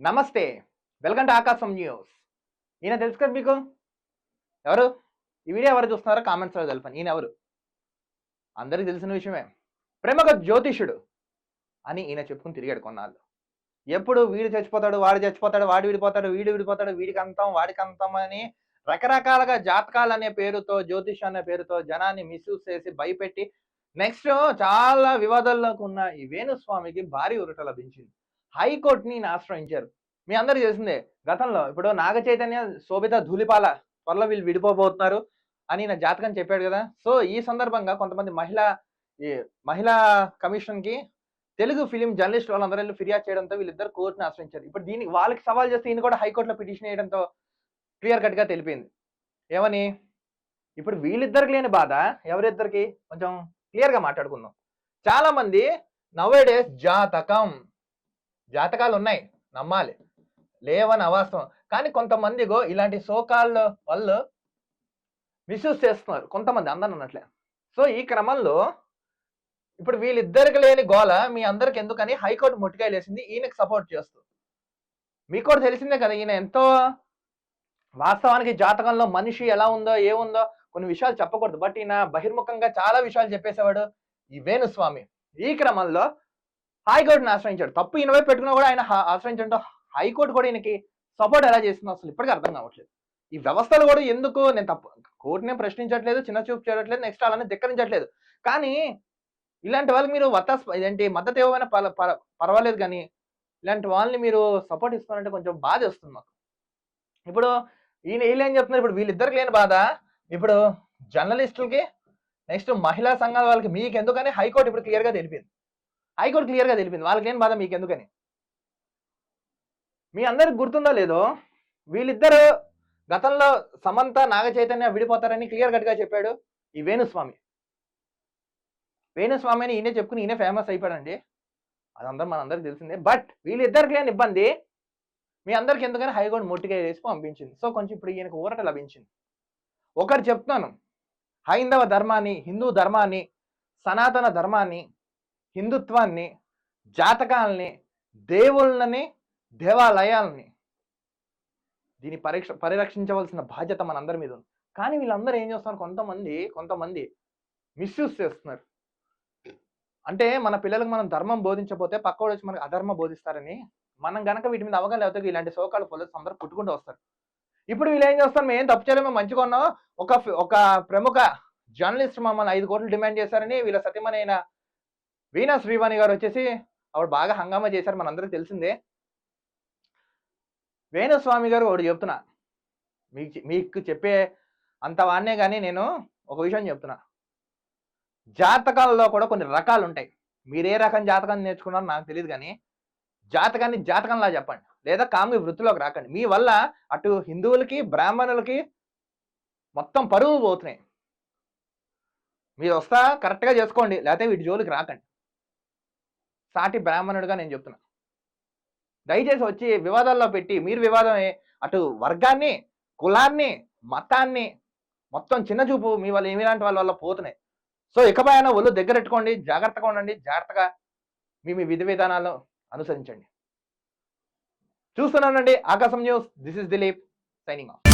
నమస్తే welcome to ఆకాశం news. ఈయన తెలుసు కదా మీకు? ఎవరు? ఈ వీడియో ఎవరు చూస్తున్నారో కామెంట్స్లో తెలపండి. ఈయన ఎవరు? అందరికీ తెలిసిన విషయమే. ప్రముఖ జ్యోతిషుడు అని ఈయన చెప్పుకుని తిరిగాడు కొన్నాళ్ళు. ఎప్పుడు వీడు చచ్చిపోతాడు వాడు చచ్చిపోతాడు వాడు విడిపోతాడు వీడు విడిపోతాడు వీడికి అంతం వాడికి అంతం అని రకరకాలుగా జాతకాలు అనే పేరుతో జ్యోతిష్ అనే పేరుతో జనాన్ని మిస్యూజ్ చేసి భయపెట్టి నెక్స్ట్ చాలా వివాదాల్లోకి ఉన్న ఈ వేణుస్వామికి భారీ ఉరట లభించింది. హైకోర్టుని ఆశ్రయించారు. మీ అందరు తెలిసిందే గతంలో ఇప్పుడు నాగ చైతన్య శోభిత ధూళిపాల త్వరలో వీళ్ళు విడిపోబోతున్నారు అని నా జాతకం చెప్పాడు కదా. సో ఈ సందర్భంగా కొంతమంది మహిళా ఈ మహిళా కమిషన్కి తెలుగు ఫిలిం జర్నలిస్ట్ వాళ్ళందరూ వెళ్ళి ఫిర్యాదు చేయడంతో వీళ్ళిద్దరు కోర్టుని ఆశ్రయించారు. ఇప్పుడు దీనికి వాళ్ళకి సవాల్ చేస్తే ఈయన కూడా హైకోర్టులో పిటిషన్ వేయడంతో క్లియర్ కట్గా తెలిపింది. ఏమని? ఇప్పుడు వీళ్ళిద్దరికి లేని బాధ ఎవరిద్దరికి? కొంచెం క్లియర్గా మాట్లాడుకుందాం. చాలామంది నవేడేస్ డేస్ జాతకం. జాతకాలు ఉన్నాయి నమ్మాలి. లేవని అవాస్తవం. కానీ కొంతమందిగో ఇలాంటి సోకాళ్ళ వాళ్ళు మిస్యూజ్ చేస్తున్నారు. కొంతమంది అందరు అన్నట్లే. సో ఈ క్రమంలో ఇప్పుడు వీళ్ళిద్దరికి లేని గోల మీ అందరికి ఎందుకని హైకోర్టు ముట్టికాయలు వేసింది ఈయనకి సపోర్ట్ చేస్తూ. మీకు కూడా తెలిసిందే కదా ఈయన ఎంతో వాస్తవానికి జాతకంలో మనిషి ఎలా ఉందో ఏముందో కొన్ని విషయాలు చెప్పకూడదు. బట్ ఈయన బహిర్ముఖంగా చాలా విషయాలు చెప్పేసేవాడు ఈ వేణుస్వామి. ఈ క్రమంలో హైకోర్టును ఆశ్రయించాడు. తప్పు ఈయన వైపు పెట్టుకున్నా కూడా ఆయన ఆశ్రయించడంతో హైకోర్టు కూడా ఈయనకి సపోర్ట్ ఎలా చేస్తుందో అసలు ఇప్పటికీ అర్థం కావట్లేదు. ఈ వ్యవస్థలు కూడా ఎందుకు నేను తప్పు కోర్టునే ప్రశ్నించట్లేదు చిన్న చూపు చేయట్లేదు నెక్స్ట్ అలానే ధిక్కరించట్లేదు. కానీ ఇలాంటి వాళ్ళకి మీరు వత్తాస్ ఇదేంటి మద్దతు ఇవ్వమైనా పర్వాలేదు కానీ ఇలాంటి వాళ్ళని మీరు సపోర్ట్ ఇస్తున్నారంటే కొంచెం బాధ వస్తుంది మాకు. ఇప్పుడు ఈయన వీళ్ళు ఏం చెప్తున్నారు? ఇప్పుడు వీళ్ళిద్దరికి లేని బాధ. ఇప్పుడు జర్నలిస్టులకి నెక్స్ట్ మహిళా సంఘాల వాళ్ళకి మీకు ఎందుకని హైకోర్టు ఇప్పుడు క్లియర్గా తెలిపింది. హైకోర్టు క్లియర్గా తెలిపింది. వాళ్ళకి ఏం బాధ మీకు ఎందుకని మీ అందరికి గుర్తుందో లేదో వీళ్ళిద్దరు గతంలో సమంత నాగ చైతన్య విడిపోతారని క్లియర్ కట్గా చెప్పాడు ఈ వేణుస్వామి. వేణుస్వామి అని ఈయనే చెప్పుకుని ఈయనే ఫేమస్ అయిపోయాడండి. అదందరూ మనందరికి తెలిసిందే. బట్ వీళ్ళిద్దరికి లేని ఇబ్బంది మీ అందరికి ఎందుకని హైకోర్టు మొట్టిగా వేసి పంపించింది. సో కొంచెం ఇప్పుడు ఈయనకు ఊరట లభించింది. ఒకటి చెప్తాను హైందవ ధర్మాన్ని హిందూ ధర్మాన్ని సనాతన ధర్మాన్ని హిందుత్వాన్ని జాతకాలని దేవుళ్ళని దేవాలయాలని దీన్ని పరీక్ష పరిరక్షించవలసిన బాధ్యత మనందరి మీద ఉంది. కానీ వీళ్ళందరూ ఏం చేస్తున్నారు? కొంతమంది కొంతమంది మిస్యూజ్ చేస్తున్నారు. అంటే మన పిల్లలకు మనం ధర్మం బోధించకపోతే పక్కోడు వచ్చి మనకు అధర్మ బోధిస్తారని మనం గనక వీటి మీద అవగాహన లేకపోతే ఇలాంటి సోకాలు ఫోలర్స్ అందరూ పుట్టుకుంటూ వస్తారు. ఇప్పుడు వీళ్ళు ఏం చేస్తారు మేము ఏం తప్పు చేయలేము మంచిగా ఉన్నాం ఒక ఒక ప్రముఖ జర్నలిస్ట్ మమ్మల్ని ఐదు కోట్లు డిమాండ్ చేశారని వీళ్ళ సత్యమనైన వీణా శ్రీవాణి గారు వచ్చేసి ఆవిడ బాగా హంగామా చేశారు మనందరికీ తెలిసిందే. వేణుస్వామి గారు ఒకటి చెప్తున్నా. మీకు మీకు చెప్పే అంత వాడినే కానీ నేను ఒక విషయం చెప్తున్నా. జాతకాలలో కూడా కొన్ని రకాలు ఉంటాయి మీరు ఏ రకం జాతకాన్ని నేర్చుకున్నారో నాకు తెలియదు కానీ జాతకాన్ని జాతకంలా చెప్పండి. లేదా కామ్య వృత్తిలోకి రాకండి. మీ వల్ల అటు హిందువులకి బ్రాహ్మణులకి మొత్తం పరువు పోతున్నాయి. మీరు వస్తా కరెక్ట్గా చేసుకోండి. లేకపోతే వీటి జోలికి రాకండి. సాటి బ్రాహ్మణుడిగా నేను చెప్తున్నా. దయచేసి వచ్చి వివాదాల్లో పెట్టి మీరు వివాదం అటు వర్గాన్ని కులాన్ని మతాన్ని మొత్తం చిన్న చూపు మీ వాళ్ళు ఏమిలాంటి వాళ్ళ వల్ల పోతున్నాయి. సో ఇకపై అయినా ఒళ్ళు దగ్గర పెట్టుకోండి జాగ్రత్తగా ఉండండి జాగ్రత్తగా మీ మీ విధి విధానాలు అనుసరించండి. చూస్తున్నానండి ఆకాశం news. This is Dilip signing off